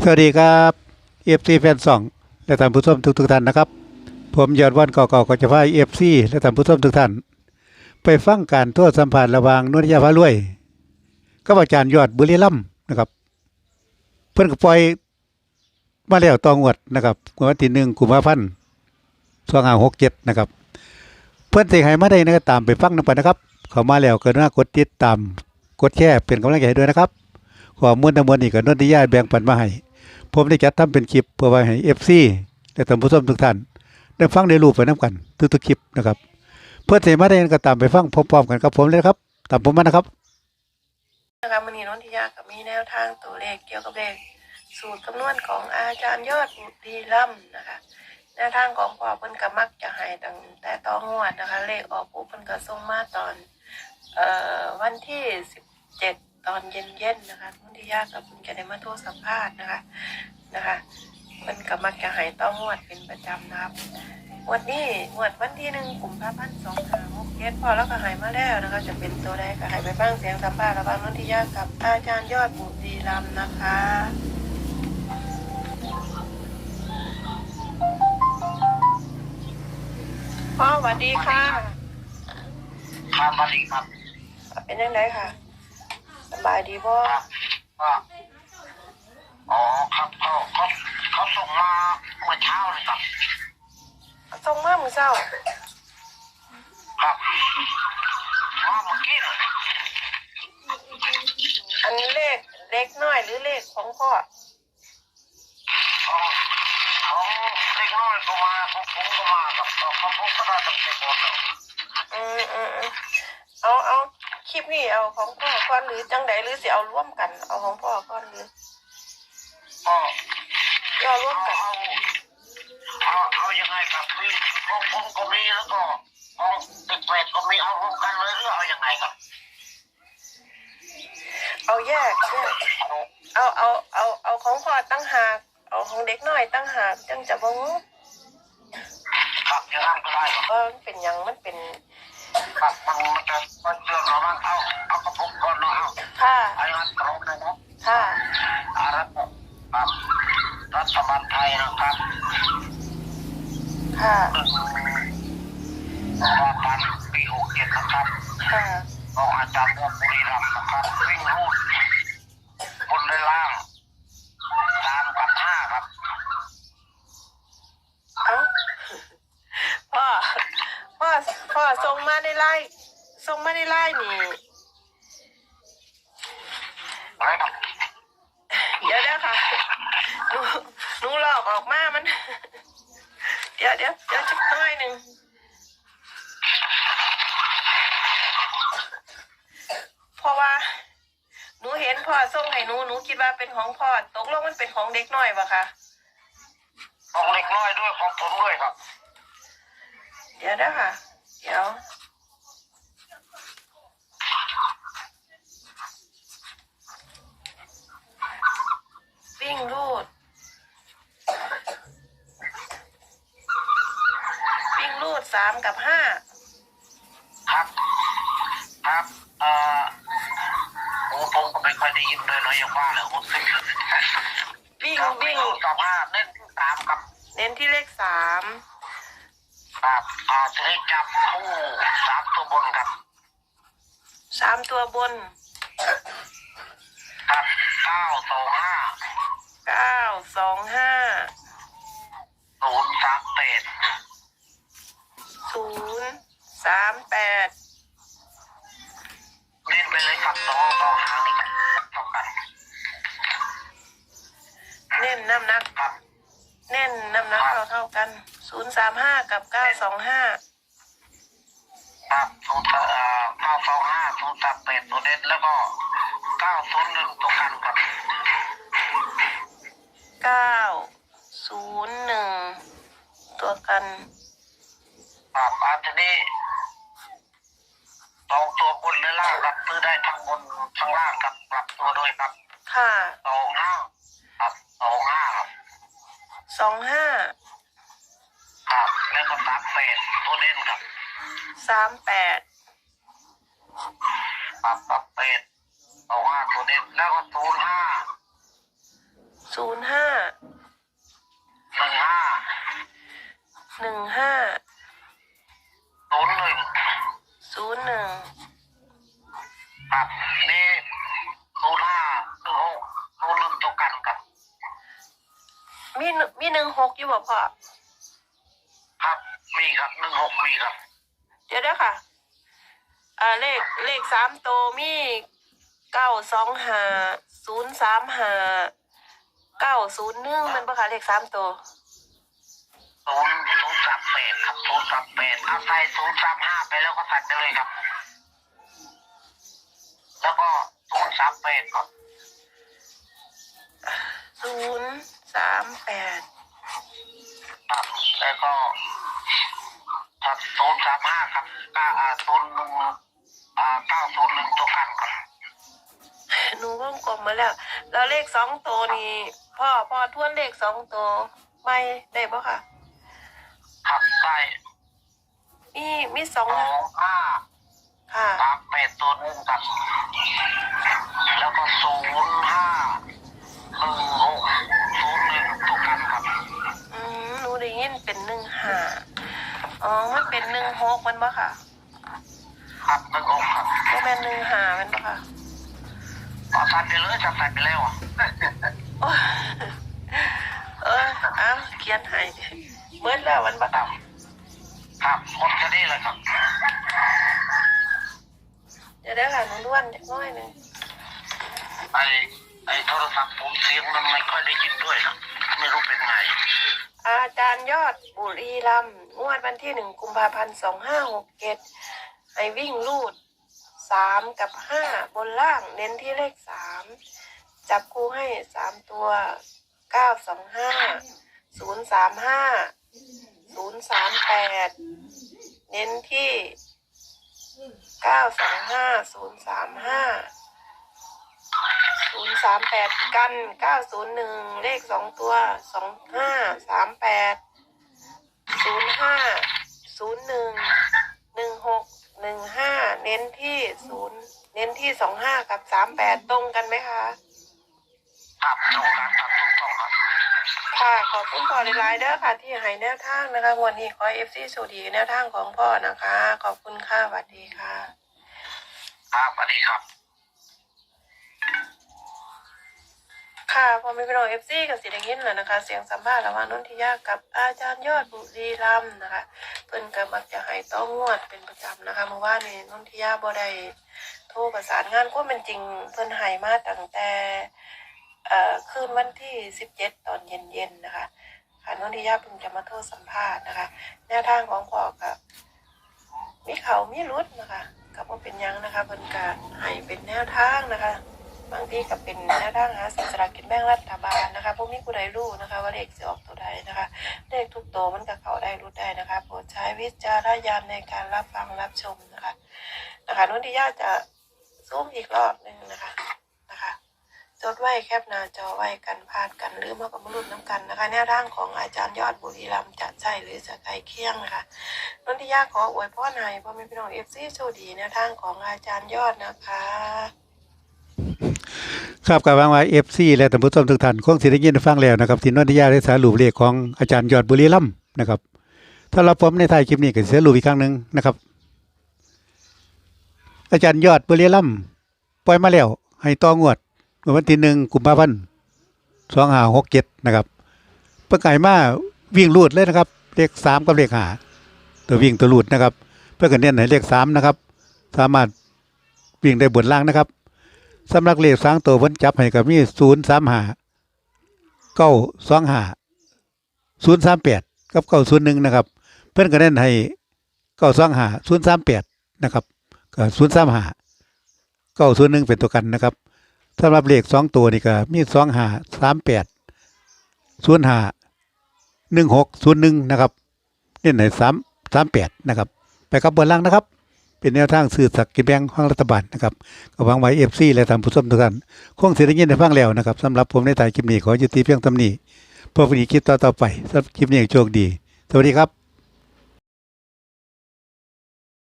สวัสดีครับเอฟซีแฟนสองและท่านผู้ชมทุกทุกๆท่านนะครับ ผมยอดวันก่อๆก็จะพาเอฟซีและท่านผู้ชมทุกท่าน ไปฟังการโทษสัมผัสระหว่างนุนยาพารวยกับอาจารย์ยอดบุรีรัมนะครับ เพื่อนก็ปล่อยมาแล้วตองวดนะครับวันที่หนึ่งกุมภาพันธ์สองห้าหกเจ็ดนะครับ เพื่อนสิให้มาได้นะครับตามไปฟังนำไปนะครับ เขามาแล้วก็น่ากดติดตามกดแชร์เป็นกำลังใจให้ด้วยนะครับ ข้อมูลทั้งหมดนี่ก็นนทิยาแบ่งปันมาให้ผมได้จัดทำเป็นคลิปเพื่อไว้ให้ FC และท่านผู้ชมทุกท่าน ได้ฟังได้รู้ไปน้ำกันทุกๆคลิปนะครับ เพื่อเสมาได้ก็ตามไปฟังพร้อมๆกันกับผมเลยครับ ตามผมมานะครับนะคะมันนี้นนทิยากับมีแนวทางตัวเลขเกี่ยวกับเลขสูตรคำนวณของอาจารย์ยอดบุตรีล่ำนะคะแนวทางของพ่อเพิ่นก็มักจะให้ตั้งแต่ต้องวดนะคะ เลขออกปุ๊บเพิ่นก็ส่งมาตอน เอ่อวันที่สิบเจ็ด ตอนเย็นๆนะคะนนทิยากับเพิ่นจะได้มาโทรสัมภาษณ์นะคะนะคะเพิ่นก็มักจะให้ตองวดเป็นประจำนะครับงวดนี้งวดวันที่หนึ่งกุมภาพันธ์สองห้าหกเจ็ดพอแล้วก็หายมาแล้วนะคะ จะเป็นตัวใดก็ใหายไปฟังเสียงสัมภาษณ์ระหว่างนนทิยากับอาจารย์ยอดบุตรีลำนะคะพ่อสวัสดีค่ะครับสวัสดีครับ เป็นยังไงค่ะส บายดีพ่อครับก็อ๋อครับเขาเขาเขาส่งมาเมื่อเช้าเลยครับส่งมามือเช้า ครับมาเมื่อกี้เลยอันเลขเล็กน้อยหรือเลขของพ่อเขาเขาเด็กน้อยก็มาของผมก็มาครับก็ของผมก็ได้ตั้งแต่ก่อนแล้วอืมอืมอืมเอาเอา คลิปนี้เอาของพ่อก่อนหรือจังใดหรือสิเอาร่วมกัน เอาของพ่อก่อนหรือก็สิเอาร่วมเอากันเอาเอาเอายังไงครับคือของผมก็มีแล้วก็ของเด็กแฝดก็มีเอารวมกันเลยหรือเอายังไงครับ เอาแยกแยกเอาเอาเอาเอาเอาของพ่อตั้งหากเอาของเด็กน้อยตั้งหากจังจะบ่งงครับอยังนั้นก็ได้ครับว่ามันเป็นหยังมันเป็น ปรับมันมันจะมันเชื่อมเราบ้างเอาเอากระผมก่อนเนาะเอาค่ะ ไอ้มันกระผมเลยเนาะค่ะ อารัฐครับรัฐบาลไทยนะครับค่าว่าการปีหกเจ็ดนะครับ ค่า ของอาจารย์วบุรีรัมย์นะครับวิ่งรูดบนและล่างสามกับห้าครับ เอ้าพ่อพ่อพ่อส่งมาใน ไลน์ส่งมาในไลน์นี่อะไรครับเดี๋ยวเดี๋ยวค่ะหนูหนูหลอกออกมามัน เดี๋ยวเดี๋ยวเดี๋ยวจะน้อยหนึ่งเพราะว่าหนูเห็นพ่อส่งให้หนูหนูคิดว่าเป็นของพ่อตกลงมันเป็นของเด็กน้อยปะคะของเล็กน้อยด้วยของผมด้วยครับ เดี๋ยวเดี๋ยวค่ะเดี๋ยววิ่งรูด วิ่งรูดสามกับห้าครับ ครับเอ่อโอ้ผมก็ไม่ค่อยได้ยินเลยเนาะยังว่าเลยโอ้สิวิ่งครับวิ่งต่อมาเล่นที่สามครับ เน้นที่เลขสามครับอ่าจะให้จับคู่สามตัวบนครับสามตัวบน ครับเก้าสองห้าเก้าสองห้าศูนย์สามแปด ศูนย์สามแปดเล่นไปเลยครับสองสองหางนี่ครับเท่ากันเน้นน้ำหนัก ครับ เน้นน้ำหนักเท่าเท่าๆกันศูนย์สามห้ากับเก้าสองห้าครับศูนย์เอ่อเก้าสองห้าศูนย์สามแปดตัวเด่นแล้วก็เก้าศูนย์หนึ่งตัวกันครับเก้าศูนย์หนึ่งตัวกัน ครับอาทีนี้สองตัวบนและล่างครับซื้อได้ทั้งบนทั้งล่างครับปรับตัวด้วยครับค่ะสองห้าครับสองห้าครับสองห้าครับแล้วก็สามแปดตัวเด่นครับสามแปดครับสามแปดสองห้าตัวเด่นแล้วก็ศูนย์ห้าศูนย์ห้าหนึ่งห้าหนึ่งห้า ศูนย์หนึ่งครับนี่ศูนย์ห้าหนึ่งหกศูนย์หนึ่งตัวกันครับ มีหนึ่งมีหนึ่งหกอยู่บ่พ่อครับ มีครับหนึ่งหกมีครับเดี๋ยวเด้อค่ะอ่าเลขเลขสามโตวมีเก้าสองห้าศูนย์สามห้าเก้าศูนย์หนึ่งมันปะคะเลขสามโตว ศูนย์ศูนย์สามแปดครับศูนย์สามแปดเอาใส่ศูนย์สามห้าไป แล้วก็ใส่ไปเลยครับ แล้วก็ศูนย์สามแปดครับศูนย์สามแปดครับแล้วก็ครับศูนย์สามห้าครับเก้าอ่าศูนย์หนึ่งอ่าเก้าศูนย์หนึ่งตัวกันครับหนูวงกลมมาแล้ว แล้วเลขสองโตวนี่พ่อพ่อทวนเลขสองโตวไม่ได้ปะค่ะ ครับได้ มีมีสองสองห้าค่ะสามแปดตัวนึงครับ แล้วก็ศูนย์ห้าหนึ่งหกศูนย์หนึ่งตัวกันครับ อืมหนูได้ยินเป็นหนึ่งห้าอ๋อมันเป็นหนึ่งหกมันปะค่ะครับหนึ่งหกครับก็เป็นหนึ่งห้ามันปะค่ะเอาใส่ไปเลยจะใส่ไปแล้วอะโอ้ยเอออ้าวเขียนให้เมื่อแล้วมันปะครับครับหมดแค่นี้เลยครับ เดี๋ยวได้ค่ะหนูด้วนเล็กน้อยหนึ่ง ไอไอโทรศัพท์ผมเสียงมันไม่ค่อยได้ยินด้วยครับไม่รู้เป็นไง อาจารย์ยอดบุรีรัมย์งวดวันที่หนึ่งกุมภาพันธ์สองห้าหกเจ็ดให้วิ่งลูดสามกับห้าบนล่างเน้นที่เลขสามจับคู่ให้สามตัวเก้าสองห้าศูนย์สามห้าศูนย์สามแปดเน้นที่เก้าสองห้าศูนย์สามห้า ศูนย์สามแปดกันเก้าศูนย์หนึ่งเลขสองตัวสองห้าสามแปดศูนย์ห้าศูนย์หนึ่งหนึ่งหกหนึ่งห้าเน้นที่ศูนย์เน้นที่สองห้ากับสามแปดตรงกันไหมคะ ครับตรงกันครับถูกต้องครับ ค่ะขอบคุณพ่อหลายๆเด้อค่ะ ที่ให้แนวทางนะคะวันนี้ขอเอฟซีสวัสดีแนวทางของพ่อนะคะ ขอบคุณค่ะสวัสดีค่ะ ครับสวัสดีครับ ค่ะพอมีพี่น้องเอฟซีกับสียงยินแล้วนะคะ เสียงสัมภาษณ์ระหว่างนนทิยากับอาจารย์ยอดบุรีรัมนะคะ เพิ่นก็มักจะให้ต้องงวดเป็นประจำนะคะเมื่อวานนี้นนทิยาบ่ได้โทรประสานงานความเป็นจริงเพิ่นให้มาตั้งแต่เอ่อคืนวันที่สิบเจ็ดตอนเย็นๆนะคะค่ะนนทิยาเพิ่งจะมาโทรสัมภาษณ์นะคะแนวทางของพ่อกับมีเขามีรุดนะคะก็บ่เป็นยังนะคะเพิ่นก็ให้เป็นแนวทางนะคะ บางทีก็เป็นแนวทางหาสินสลากกินแบ่งรัฐบาลนะคะพวกนี้ผู้ใดรู้นะคะ ว่าเลขจะออกตัวใดนะคะเลขทุกตัวมันก็เขาได้รู้ได้นะคะโปรดใช้วิจารณญาณในการรับฟังรับชมนะคะนะคะนุ่นที่ญาติจะซูมอีกรอบหนึ่งนะคะนะคะจดไว้แคปหน้าจอไว้กันพลาดกันหรือมากับมรุษน้ำกันนะคะแนวทางของอาจารย์ยอดบุรีรัมย์จะใช่หรือจะไกลเคียงนะคะนุ่นที่ญาติขออวยพรให้พ่อแม่พี่น้องเอฟซีโชคดีแนวทางของอาจารย์ยอดนะคะ ครับกับวางไว้เอฟซีและท่านผู้ชมทุกท่านคงสิได้ยินฟังแล้วนะครับที่นนทิยาได้สารุปเลขของอาจารย์ยอดบุรีรัมนะครับ ถ้าเราผมในไทยคลิปนี้ก็สิสรุปอีกครั้งหนึ่งนะครับ อาจารย์ยอดบุรีรัมปล่อยมาแล้ว ให้ต่องวดเมื่อวันที่หนึ่งกุมภาพันธ์สองห้าหกเจ็ดนะครับประกายมาวิ่งลูดเลยนะครับ เลขสามกับเลขห้าตัววิ่งตัวลูดนะครับ เพื่อกันเน้นให้เลขสามนะครับ สามารถวิ่งได้บนล่างนะครับ สำหรับเลขสางตัวเพิ่นจับให้กับมีศูนย์สามห้าเก้าสองห้าศูนย์สามแปดกับเก้าศูนย์หนึ่งนะครับ เพิ่อนก็เน้นให้เก้าสองห้าศูนย์สามแปดนะครับก็ศูนย์สามห้าเก้าศูนย์หนึ่งเป็นตัวกันนะครับสำหรับเลขสองตัวนี่ก็มีสองห้าสามแปดศูนย์ห้าหนึ่งหกศูนย์หนึ่งนะครับเน้นให้สามสามแปดนะครับ ไปกับบนล่างนะครับ เป็นแนวทางสื่อสักกินแบงของรัฐบาลนะครับก็หวังไว้เอฟซีและทานผู้ชมทุกท่านคงเสียได้ยินได้ฟังแล้วนะครับสำหรับผมในถ่ายคลิปนี้ขอยุติเพียงตำหนี้พบกันอีกคลิปต่อๆไปสำหรับคลิปนี้โชคดี สวัสดีครับ